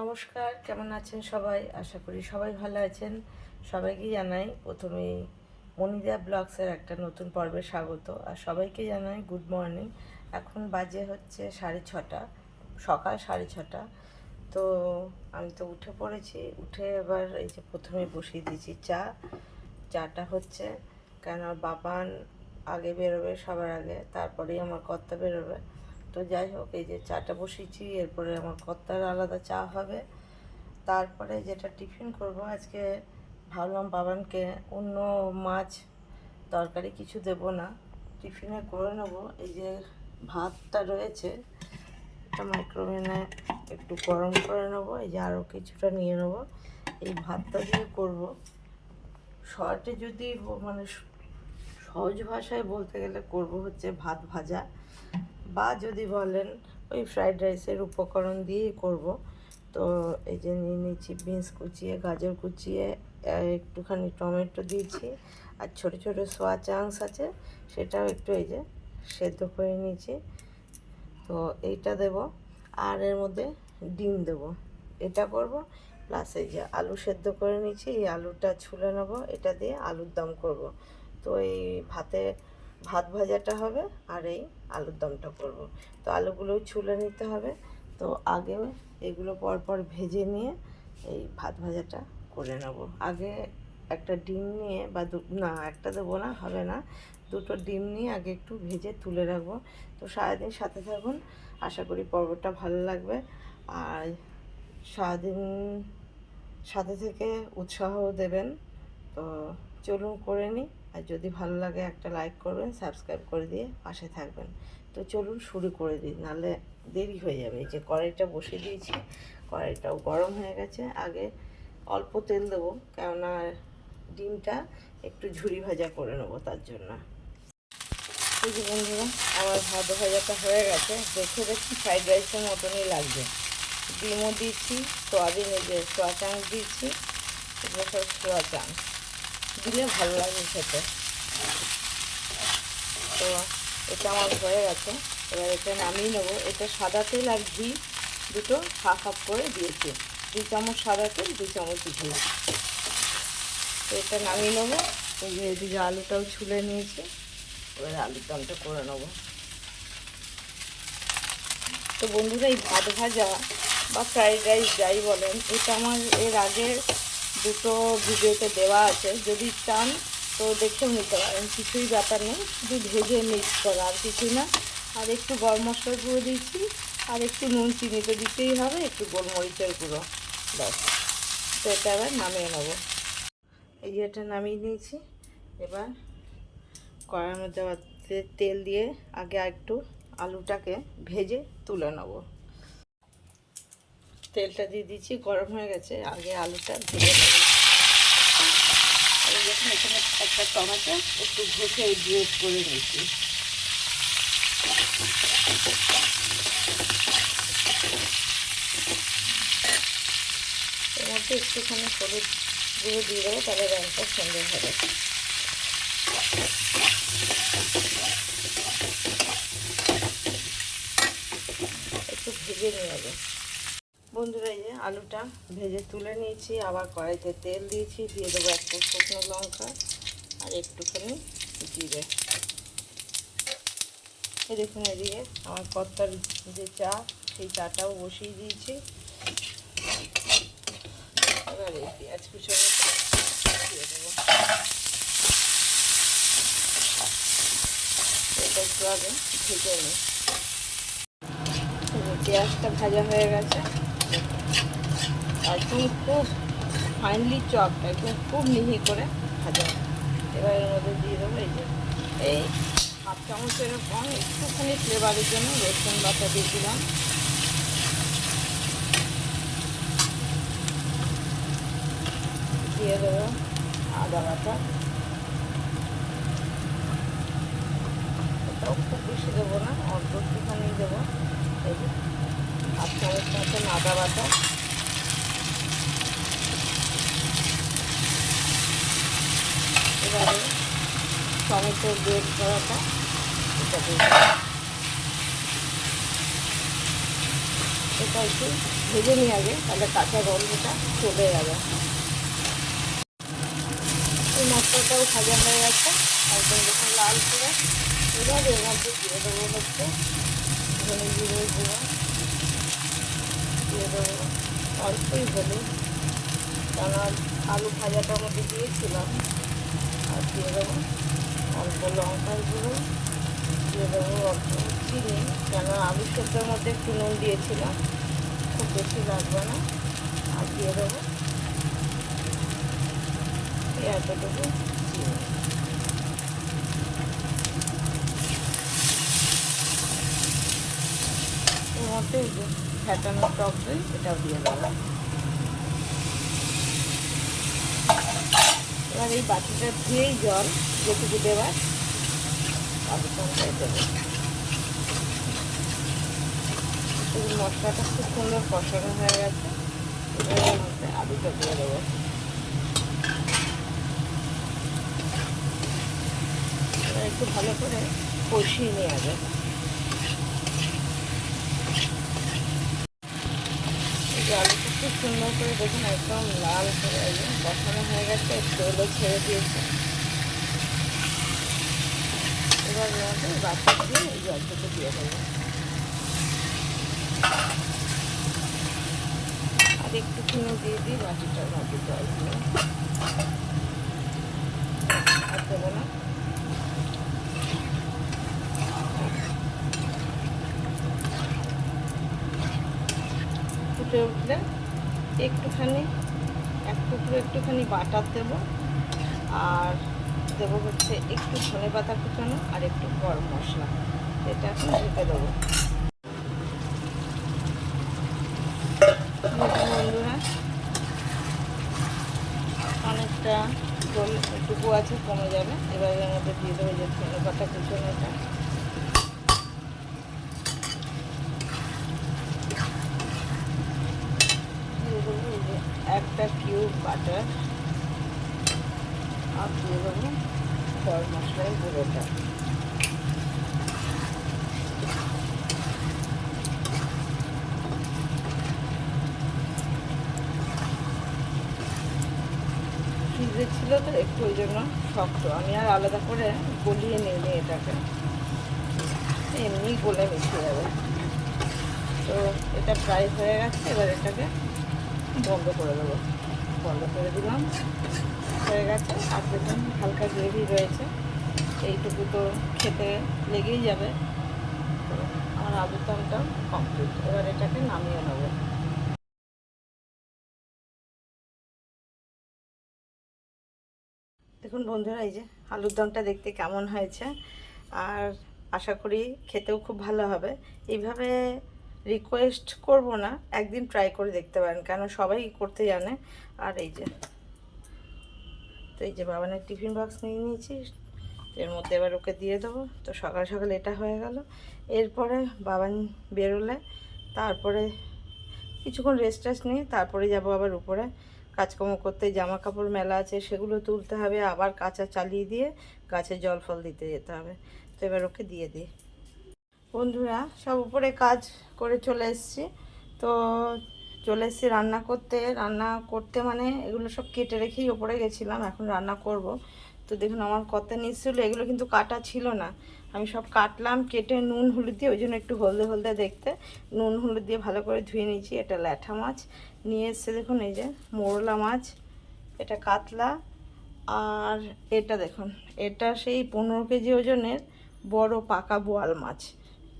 নমস্কার, কেমন আছেন সবাই? আশা করি সবাই ভালো আছেন। সবাইকে জানাই প্রথমেই মনিদা ব্লগসের একটা নতুন পর্বে স্বাগত। আর সবাইকে জানাই গুড মর্নিং। এখন বাজে হচ্ছে সাড়ে ছটা, সকাল সাড়ে ছটা। তো আমি তো উঠে পড়েছি। উঠে এবার এই যে প্রথমে বসিয়ে দিয়েছি চা। চাটা হচ্ছে কেন বাবান আগে বেরোবে সবার আগে, তারপরেই আমার কর্তা বেরোবে। তো যাই হোক, এই যে চাটা বসিয়েছি, এরপরে আমার কর্তার আলাদা চা হবে। তারপরে যেটা টিফিন করব, আজকে ভাবলাম বাবানকে অন্য মাছ তরকারি কিছু দেব না, টিফিনে করে নেব। এই যে ভাতটা রয়েছে এটা মাইক্রোওভেনে একটু গরম করে নেব, এই যে আরও কিছুটা নিয়ে নেব। এই ভাতটা দিয়ে করব। শর্টে যদি মানে সহজ ভাষায় বলতে গেলে করব হচ্ছে ভাত ভাজা। বা যদি বলেন ওই ফ্রাইড রাইসের উপকরণ দিয়েই করব। তো এই যে নিয়ে নিচ্ছি বিনস কুচিয়ে, গাজর কুচিয়ে একটুখানি টমেটো দিয়েছি আর ছোট ছোট সোয়া চাংস আছে, সেটাও একটু এই যে সেদ্ধ করে নিয়েছি। তো এইটা দেব আর এর মধ্যে ডিম দেব। এটা করব, প্লাস এই যে আলু সেদ্ধ করে নিয়েছি, এই আলুটা ছুলে নেব, এটা দিয়ে আলুর দম করব। তো এই ভাতে ভাত ভাজাটা হবে আর এই আলুর দমটা করব। তো আলুগুলোও ছুলে নিতে হবে। তো আগে এগুলো পরপর ভেজে নিয়ে এই ভাত ভাজাটা করে নেব। আগে একটা ডিম নিয়ে বা দু- না, একটা দেবো না, হবে না। দুটো ডিম নিয়ে আগে একটু ভেজে তুলে রাখব। তো সারাদিন সাথে থাকুন। আশা করি পর্বটা ভালো লাগবে। আর সারাদিন সাথে থেকে উৎসাহ দেবেন। তো চলুন করে নিই। আর যদি ভালো লাগে একটা লাইক করবেন সাবস্ক্রাইব করে দিয়ে পাশে থাকবেন। তো চলুন শুরু করে দিই, নাহলে দেরি হয়ে যাবে। এই যে কড়াইটা বসিয়ে দিয়েছি, কড়াইটাও গরম হয়ে গেছে। আগে অল্প তেল দেবো, কেননা ডিমটা একটু ঝুরি ভাজা করে নেব তার জন্য। বন্ধুরা, আমার ভাত ভাজাটা হয়ে গেছে। দেখে দেখছি ফ্রাইড রাইসের মতনই লাগবে। ডিমও দিচ্ছি, সোয়াবিন, এই যে সোয়া চাংস দিচ্ছি। এগুলো সব সোয়া চাংস দিলে ভালো লাগে খেতে। তো এটা আমার হয়ে গেছে। এবার এটা নামিয়ে নেব। এটা সাদা তেল আর ঘি দুটো হাফ হাফ করে দিয়েছি। দুই চামচ সাদা তেল দুই চামচ ঘি। তো এটা নামিয়ে নেব। এই যে এদিকে আলুটাও ছুলে নিয়েছি। এবার আলুর দমটা করে নেব। তো বন্ধুরা, এই ভাত ভাজা বা ফ্রাইড রাইস যাই বলেন, এটা আমার এর আগে দুটো ভিডিওতে দেওয়া আছে। যদি চান, তো দেখেও নিতে পারেন। কিছুই ব্যাপার নেই। শুধু ভেজে মিক্স করা, আর কিছুই না। আর একটু গরম মশলার গুঁড়ো দিয়েছি। আর একটু নুন, চিনি তো দিতেই হবে। একটু গোলমরিচের গুঁড়ো। ব্যাস। তো এটা এবার নামিয়ে নেব। এই যে এটা নামিয়ে নিয়েছি। এবার কড়াইয়ের মধ্যে তেল দিয়ে আগে একটু আলুটাকে ভেজে তুলে নেব। তেলটা দিয়ে দিচ্ছি গরম হয়ে গেছে। আগে আলুটা ভেজে যখন এখানে একটা টমেটো একটু ঘষে গ্রেট করে নিচ্ছি এর মধ্যে একটুখানি হলুদ গুঁড়ো দিয়ে দেবো, তাহলে রঙটা সুন্দর হবে। একটু ভেজে নিয়ে যাবে বন্ধুরা, এই আলুটা ভেজে তুলে নিয়েছি, আবার কড়াইতে তেল দিয়েছি, দিয়ে দেবো একটা শুকনো লঙ্কা আর একটুখানি জিরে। এই দেখুন এদিকে আমার কর্তার যে চা, সেই চাটাও বসিয়ে দিয়েছি। এবার এই পেঁয়াজ কুচোনোটা দিয়ে দেবো। এটা একটু আগে ভেজে নিই। পেঁয়াজটা ভাজা হয়ে গেছে। একদম খুব ফাইনলি চপ একদম খুব মিহি করে ভাজা। এবার এর মধ্যে দিয়ে দেবো এই যে, এই হাফ চামচের কম একটুখানি ফ্লেভারের জন্য রসুন বাটা দিয়ে দিলাম। দিয়ে দেবো আদা বাটা। এটাও খুব বেশি দেবো না, অল্প একটুখানি দেবো। এই যে, হাফ চামচ মতন আদা বাটা। এবারে টমেটো গ্রেট করাটা এটা। এটা একটু ভেজে নিই আগে, তাহলে কাঁচা গন্ধটা চলে যাবে। এই মশলাটাও ভাজা হয়ে গেছে, একদম যখন লাল করে। এবার এর মধ্যে দিয়ে দেবো হচ্ছে ধনে জিরে গুঁড়ো, দিয়ে দেবো অল্পই হলুদ। কারণ আলু ভাজাটার মধ্যে দিয়েছিলাম। আর দিয়ে দেবো অল্প লঙ্কার গুঁড়ো দিয়ে দেবো অল্প চিনি কেন আলু সেদ্ধের মধ্যে একটু নুন দিয়েছিলাম খুব বেশি লাগবে না আর দিয়ে দেবো এতটুকু চিনি এর মধ্যে ফ্যাটানো টক দই এটাও দিয়ে দেবো। এবার এই বাটিটা ধুয়েই জল যেটুকু দেবার আলুটাই দেবো এই মশলাটা খুব সুন্দর কষানো হয়ে গেছে। এবার আলুটা দিয়ে দেবো। একটু ভালো করে কষিয়ে নেওয়া যাবে। খুব সুন্দর করে দেখুন, একদম লাল করে একদম কষানো হয়ে গেছে তেলও ছেড়ে দিয়েছে। এবার মধ্যে বাচ্চা দিয়ে এই জলটুকু দিয়ে দেবো। আর একটুখানি দিয়ে দিই বাটিটার মধ্যে জল দিয়ে আর দেবো না। উঠলে একটুখানি, এক টুকরো একটুখানি বাটার দেব। আর দেবো হচ্ছে একটু ধনে পাতা কুচানো আর একটু গরম মশলা। এটা এখন ঢেকে দেবো। বন্ধুরা, অনেকটা জল টুকু আছে কমে যাবে। এবার এর মধ্যে দিয়ে দেবো যে ধনে পাতা কুচানোটা দিয়ে দেবো এই যে একটা কিউব বাটার। আর দিয়ে দেবো গরম মশলার গুঁড়োটা। ফ্রিজে ছিল তো একটু ওই জন্য শক্ত। আমি আর আলাদা করে গলিয়ে নিইনি এটাকে। এমনি গলে মিশে যাবে। তো এটা ফ্রাই হয়ে গেছে, এবার এটাকে বন্ধ করে দেবো। বন্ধ করে দিলাম। হয়ে গেছে। আর দেখুন, হালকা গ্রেভি রয়েছে। এইটুকু তো খেতে লেগেই যাবে। আমার আলুর দমটাও কমপ্লিট এবার এটাকে নামিয়ে নেব। দেখুন বন্ধুরা, এই যে আলুর দমটা দেখতে কেমন হয়েছে। আর আশা করি খেতেও খুব ভালো হবে। এইভাবে রিকোয়েস্ট করব না, একদিন ট্রাই করে দেখতে পারেন কেন সবাই করতে জানে। আর এই যে, তো এই যে বাবানের টিফিন বক্স নিয়ে নিয়েছি, এর মধ্যে এবার ওকে দিয়ে দেবো। তো সকাল সকাল এটা হয়ে গেল। এরপরে বাবান বেরোলে, তারপরে কিছুক্ষণ রেস্ট টেস্ট নিয়ে তারপরে যাব আবার উপরে। কাজকর্ম করতে জামা কাপড় মেলা আছে, সেগুলো তুলতে হবে, আবার কাঁচা চালিয়ে দিয়ে গাছে জল ফল দিতে যেতে হবে। তো এবার ওকে দিয়ে দিই। বন্ধুরা, সব উপরে কাজ করে চলে এসেছি। তো চলে এসেছি রান্না করতে। রান্না করতে মানে এগুলো সব কেটে রেখেই ওপরে গেছিলাম, এখন রান্না করব। তো দেখুন, আমার কত নিচ্ছিল এগুলো কিন্তু কাটা ছিল না। আমি সব কাটলাম, কেটে নুন, হলুদ দিয়ে, ওই জন্য একটু হলদে হলদে দেখতে। নুন, হলুদ দিয়ে ভালো করে ধুয়ে নিয়েছি, এটা ল্যাঠা মাছ। নিয়ে এসছে দেখুন, এই যে মোরলা মাছ, এটা কাতলা। আর এটা দেখুন, এটা সেই পনেরো কেজি ওজনের বড় পাকা বোয়াল মাছ।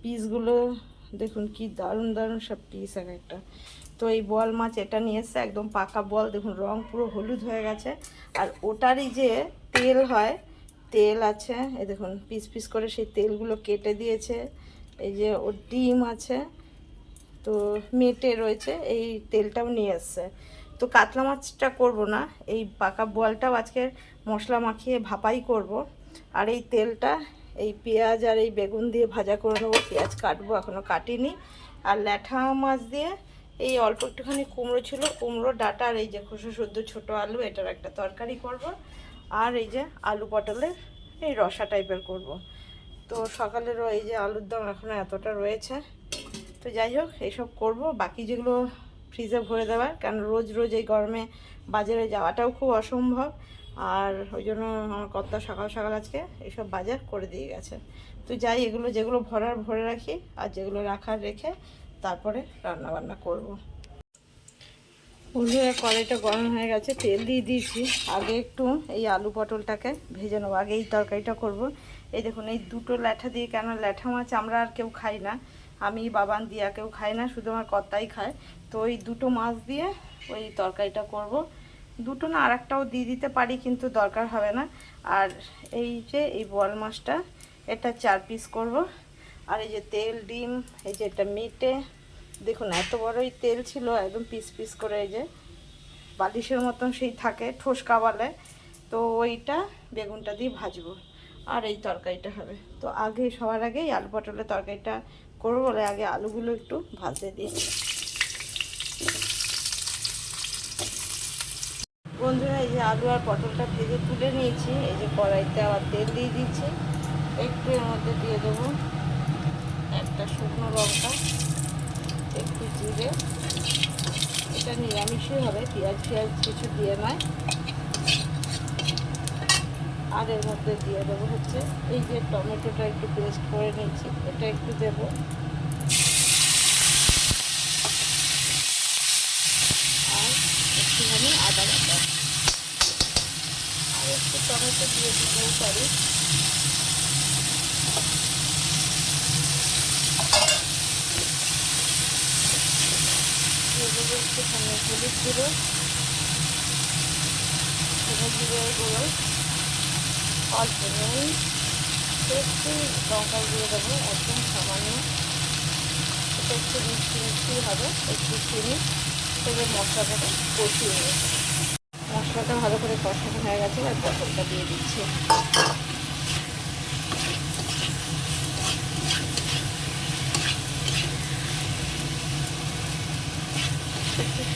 পিসগুলো দেখুন কি দারুণ দারুণ সব পিস এক একটা। তো এই বোয়াল মাছ এটা নিয়ে এসছে, একদম পাকা বল, দেখুন রং পুরো হলুদ হয়ে গেছে। আর ওটারই যে তেল হয়, তেল আছে, এই দেখুন পিস পিস করে সেই তেলগুলো কেটে দিয়েছে। এই যে ওর ডিম আছে, তো মেটে রয়েছে, এই তেলটাও নিয়ে এসছে। তো কাতলা মাছটা করব না, এই পাকা বলটাও আজকে মশলা মাখিয়ে ভাপাই করব। আর এই তেলটা এই পেঁয়াজ আর এই বেগুন দিয়ে ভাজা করে নেব। পেঁয়াজ কাটবো এখনও কাটিনি। আর ল্যাঠা মাছ দিয়ে এই অল্প একটুখানি কুমড়ো ছিল, কুমড়ো, ডাটা আর এই যে খোসা শুদ্ধ ছোট আলু, এটার একটা তরকারি করব। আর এই যে আলু পটলের এই রসা টাইপের করব। তো সকালেরও এই যে আলুর দম এখনও এতটা রয়েছে। তো যাই হোক, এইসব করব। বাকি যেগুলো ফ্রিজে ভরে দেওয়ার, কারণ রোজ রোজ এই গরমে বাজারে যাওয়াটাও খুব অসম্ভব। আর ওই জন্য আমার কর্তা সকাল সকাল আজকে এইসব বাজার করে দিয়ে গেছে তো যাই, এগুলো যেগুলো ভরার, ভরে রাখি, আর যেগুলো রাখার রেখে তারপরে রান্না বান্না করব। বন্ধুরা, কড়াইটা গরম হয়ে গেছে, তেল দিয়ে দিয়েছি আগে একটু এই আলু পটলটাকে ভেজে নেব, আগে এই তরকারিটা করব। এই দেখুন, এই দুটো ল্যাঠা দিয়ে, কেন ল্যাঠা মাছ আমরা আর কেউ খাই না আমি, বাবান দিয়া কেউ খাই না, শুধু আমার কর্তাই খায় তো ওই দুটো মাছ দিয়ে ওই তরকারিটা করব। দুটো না আর একটাও দিয়ে দিতে পারি, কিন্তু দরকার হবে না। আর এই যে, এই বল মাছটা, এটা চার পিস করব। আর এই যে তেল, ডিম, এই যে এটা মিটে, দেখুন এত বড়ই তেল ছিল, একদম পিস পিস করে এই যে বালিশের মতন সেই থাকে, ঠোসকা বলে। তো ওইটা বেগুনটা দিয়ে ভাজবো। আর এই তরকারিটা হবে। তো আগে, সবার আগে আলু পটলের তরকারিটা করব বলে আগে আলুগুলো একটু ভাজতে দিই। বন্ধুরা, এই যে আলু আর পটলটা ভেজে তুলে নিয়েছি। এই যে কড়াইতে আবার তেল দিয়ে দিচ্ছি। একটু এর মধ্যে দিয়ে দেবো একটা শুকনো লঙ্কা, একটু জিরে। এটা নিরামিষই হবে, পেঁয়াজ পেঁয়াজ কিছু দিয়ে নয়। আর এর মধ্যে দিয়ে দেবো হচ্ছে এই যে টমেটোটা একটু পেস্ট করে নিয়েছি, এটা একটু দেবো। আর একটুখানি আদা টমেটো দিয়ে দিতেও পারি। একটুখানি হলুদ গুঁড়ো জিরের গুঁড়ো। অল্প নুন, একটু লঙ্কা দিয়ে দেবো, একদম সামান্য। এটা একটু মিষ্টি মিষ্টি হবে, একটু চিনি। তবে মশলাটাকে কষিয়ে নেব। মশলাটা ভালো করে কষানো হয়ে গেছে আর পটলটা দিয়ে দিচ্ছি।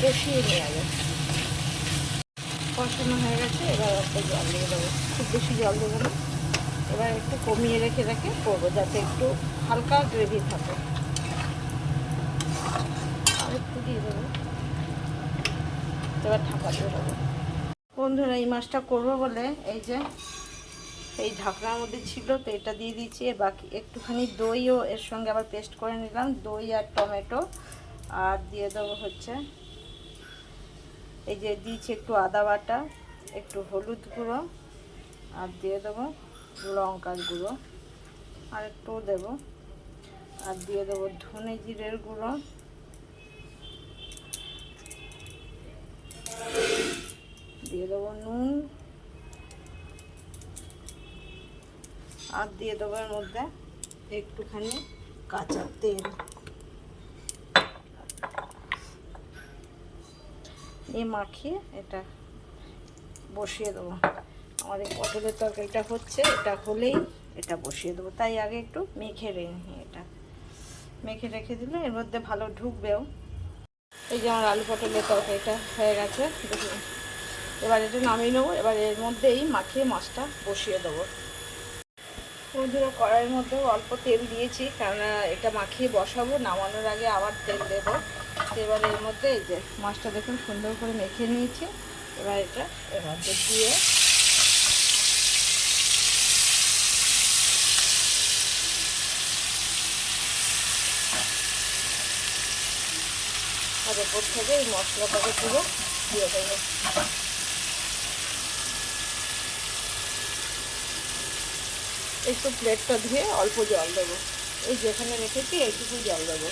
কষিয়ে নিয়ে যাবে কষানো হয়ে গেছে, এবার একটা জল দিয়ে দেবো। খুব বেশি জল দেবো না। এবার একটু কমিয়ে রেখে রেখে করব, যাতে একটু হালকা গ্রেভি থাকে। আর একটু দিয়ে দেবো। এবার ঢাকা দিয়ে দেবো। বন্ধুরা, এই মাছটা করব বলে, এই যে, এই ঢাকনার মধ্যে ছিল, তো এটা দিয়ে দিয়েছি। বাকি, একটুখানি দইও এর সঙ্গে আবার পেস্ট করে নিলাম, দই আর টমেটো। আর দিয়ে দেবো হচ্ছে, এই যে দিয়েছি একটু আদা বাটা, একটু হলুদ গুঁড়ো, আর দিয়ে দেবো লঙ্কার গুঁড়ো। আর একটু দেবো। আর দিয়ে দেবো ধনে জিরের গুঁড়ো। দিয়ে দেবো নুন। আর দিয়ে দেবো এর মধ্যে একটুখানি কাঁচা তেল। নিয়ে মাখিয়ে এটা বসিয়ে দেবো। আমাদের পটলের তরকারিটা হচ্ছে, এটা হলেই এটা বসিয়ে দেবো। তাই আগে একটু মেখে রেখে এটা। মেখে রেখে দিলে এর মধ্যে ভালো ঢুকবেও। এই যে আমার আলু পটলের তরকারিটা হয়ে গেছে। দেখুন। এবার এটা নামিয়ে নেব। এবার এর মধ্যেই মাখিয়ে মাছটা বসিয়ে দেবো। বন্ধুরা, কড়াইয়ের মধ্যেও অল্প তেল দিয়েছি কারণ এটা মাখিয়ে বসাবো, নামানোর আগে আবার তেল দেবো। এবার এর মধ্যে এই যে মাছটা দেখুন, সুন্দর করে মেখে নিয়েছি। এবার এটা মধ্যে দিয়ে আর ওপর থেকে এই মশলাটাকে পুরো দিয়ে দেবো। একটু প্লেটটা ধুয়ে অল্প জল দেবো। এই যেখানে রেখেছি, এইটুকু জল দেবো।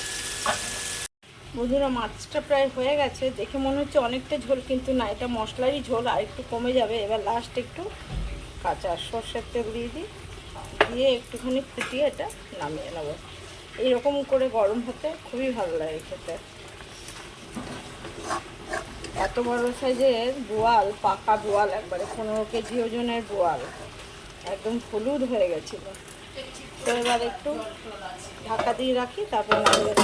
বন্ধুরা, মাছটা প্রায় হয়ে গেছে। দেখে মনে হচ্ছে অনেকটা ঝোল, কিন্তু না, এটা মশলারই ঝোল, আর একটু কমে যাবে। এবার লাস্ট একটু কাঁচা সর্ষের তেল দিয়ে দিই। দিয়ে একটুখানি ফুটিয়ে এটা নামিয়ে নেব। এইরকম করে গরম হতে খুবই ভালো লাগে খেতে। এত বড় সাইজের বোয়াল, পাকা বোয়াল একবারে, পনেরো কেজি ওজনের বোয়াল। একদম হলুদ হয়ে গেছিল। তো এবার একটু ঢাকা দিয়ে রাখি, তারপর নামিয়ে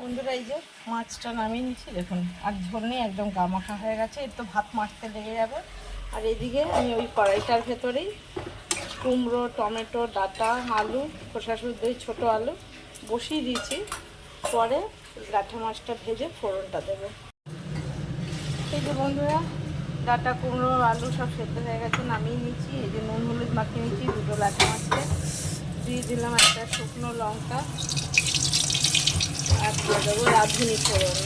বন্ধুরা, এই যে মাছটা নামিয়ে নিচ্ছি, দেখুন, আর ঝোল নেই একদম গামাখা হয়ে গেছে, এর তো ভাত মাখতে লেগে যাবে। আর এদিকে আমি ওই কড়াইটার ভেতরেই কুমড়ো, টমেটো, ডাটা, আলু, খোসা শুদ্ধই ছোটো আলু বসিয়ে দিয়েছি। পরে লাঠা মাছটা ভেজে ফোড়নটা দেবো। এই যে বন্ধুরা ডাটা, কুমড়ো, আলু সব সেদ্ধ হয়ে গেছে, নামিয়ে নিচ্ছি। এই যে নুন, হলুদ মাখিয়ে নিচ্ছি, দুটো লাঠা মাছকে দিয়ে দিলাম একটা শুকনো লঙ্কা। আর দিয়ে দেবো রাঁধুনি ফোড়ন।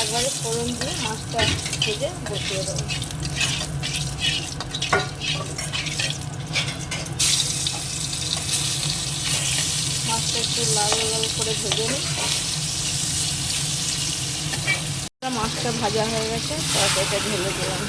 একবারে ফোড়ন দিয়ে মাছটা ভেজে বসিয়ে দেবো। মাছটা একটু লাল লাল করে ভেজে নিই। মাছটা ভাজা হয়ে গেছে তারপর এটা ঢেলে দিলাম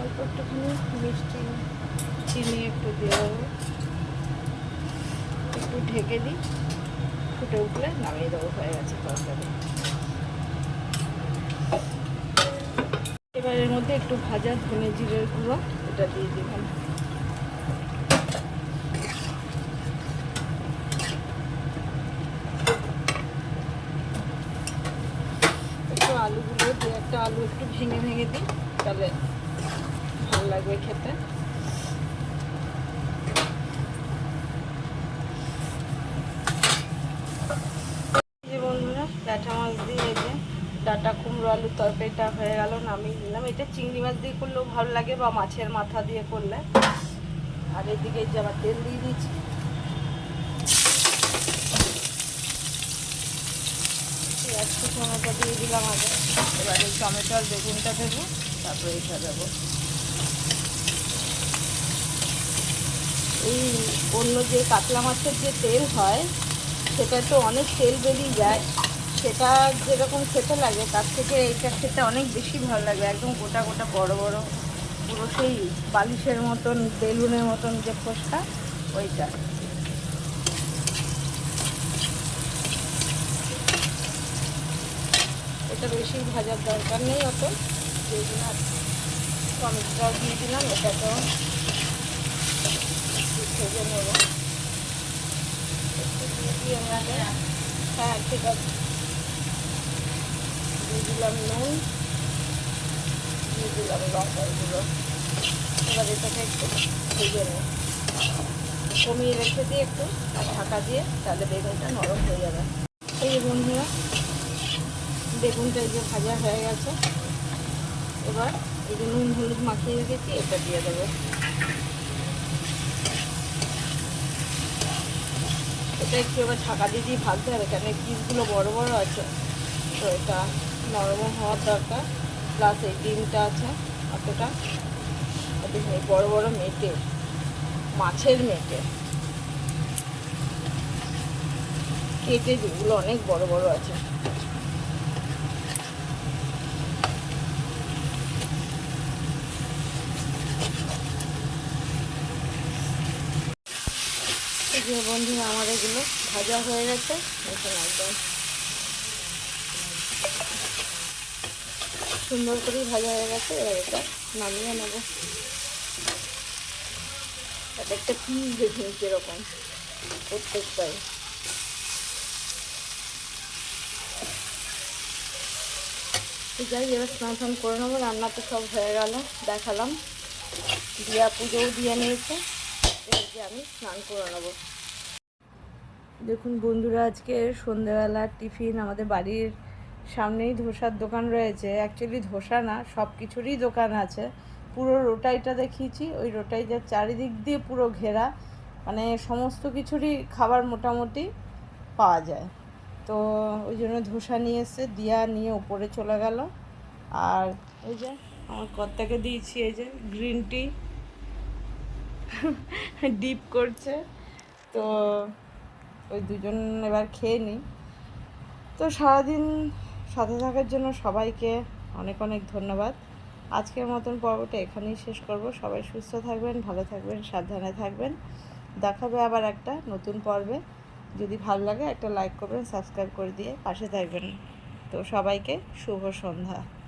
অল্প একটুখানি মিষ্টি চিনি একটু দিয়ে দেবো একটু ঢেকে দিই ফুটে উঠলে নামিয়ে দেবো হয়ে গেছে তরকারি এবার এর মধ্যে একটু ভাজা ধনে জিরের গুঁড়ো এটা দিয়ে দিলাম একটু আলুগুলো দিয়ে একটা ভেঙে ভেঙে দিই, তাহলে ভালো লাগবে খেতে। বন্ধুরা, ডাটা মাছ দিয়ে এই যে ডাটা কুমড়ো আলুর তরকারিটা হয়ে গেল, নামিয়ে দিলাম এটা চিংড়ি মাছ দিয়ে করলেও ভালো লাগে বা মাছের মাথা দিয়ে করলে। আর এদিকে যে আবার তেল দিয়ে দিচ্ছি। পেঁয়াজ টমেটো দিয়ে দিলাম আগে। এবার এই টমেটো আর বেগুনটা দেবো, তারপরে এটা দেবো। এই অন্য যে কাতলা মাছের যে তেল হয়, সেটা তো অনেক তেল বেরিয়ে যায়। সেটা যেরকম খেতে লাগে, তার থেকে এটা খেতে অনেক বেশি ভালো লাগে। একদম গোটা গোটা বড় বড়, পুরো সেই বালিশের মতন, বেলুনের মতন যে ফোসকা ওইটা। এটা বেশি ভাজার দরকার নেই অত। দিয়ে দিলাম টমেটোটাও দিয়ে দিলাম, এটাকেও একটু ভেজে নেব। একটু দিয়ে দিয়ে হ্যাঁ ঠিক আছে। দিয়ে দিলাম নুন। দিয়ে দিলাম লঙ্কার গুঁড়ো। এবার এটাকে একটু ভেজে নেব। কমিয়ে রেখে দিয়ে একটু ঢাকা দিয়ে তাহলে বেগুনটা নরম হয়ে যাবে। এই বন্ধুরা বেগুনটা এই যে ভাজা হয়ে গেছে। এবার এই যে নুন হলুদ মাখিয়ে রেখেছি, এটা দিয়ে দেবো। এটা একটু এবার ঢাকা দিয়ে দিয়ে ভাজতে হবে, কেন পিসগুলো বড় বড় আছে, তো এটা নরম হওয়ার দরকার। প্লাস এই ডিমটা আছে অতটা বড় বড় মেটে, মাছের মেটে। কেটে যেগুলো অনেক বড় বড় আছে। বন্ধুরা আমার এগুলো ভাজা হয়ে গেছে। এখন একদম সুন্দর করেই ভাজা হয়ে গেছে, এবার এটা নামিয়ে নেব। এক একটা পিস দেখুন কীরকম, প্রত্যেকটাই। যাই, এবার স্নান ফান করে নেব, রান্না তো সব হয়ে গেল, দেখালাম। দিয়া পুজোও দিয়ে নিয়েছে যে আমি স্নান করে নেব। দেখুন বন্ধুরা, আজকে সন্ধেবেলা টিফিন আমাদের বাড়ির সামনেই ধোসার দোকান রয়েছে। অ্যাকচুয়ালি ধোসা না সব কিছুরই দোকান আছে। পুরো রোটাইটা দেখিয়েছি, ওই রোটাইটার চারিদিক দিয়ে পুরো ঘেরা। মানে সমস্ত কিছুরই খাবার মোটামুটি পাওয়া যায়। তো ওই জন্য ধোসা নিয়ে এসে দিয়া নিয়ে উপরে চলে গেল। আর এই যে আমার কর্তাকে দিয়েছি, এই যে গ্রিন টি। ডিপ করছে। তো ওই দুজন এবার খেয়ে নিই। তো সারাদিন সাথে থাকার জন্য সবাইকে অনেক অনেক ধন্যবাদ। আজকের মতন পর্বটা এখানেই শেষ করব। সবাই সুস্থ থাকবেন, ভালো থাকবেন, সাবধানে থাকবেন। দেখাবে আবার একটা নতুন পর্বে। যদি ভালো লাগে একটা লাইক করবেন সাবস্ক্রাইব করে দিয়ে পাশে থাকবেন। তো সবাইকে শুভ সন্ধ্যা।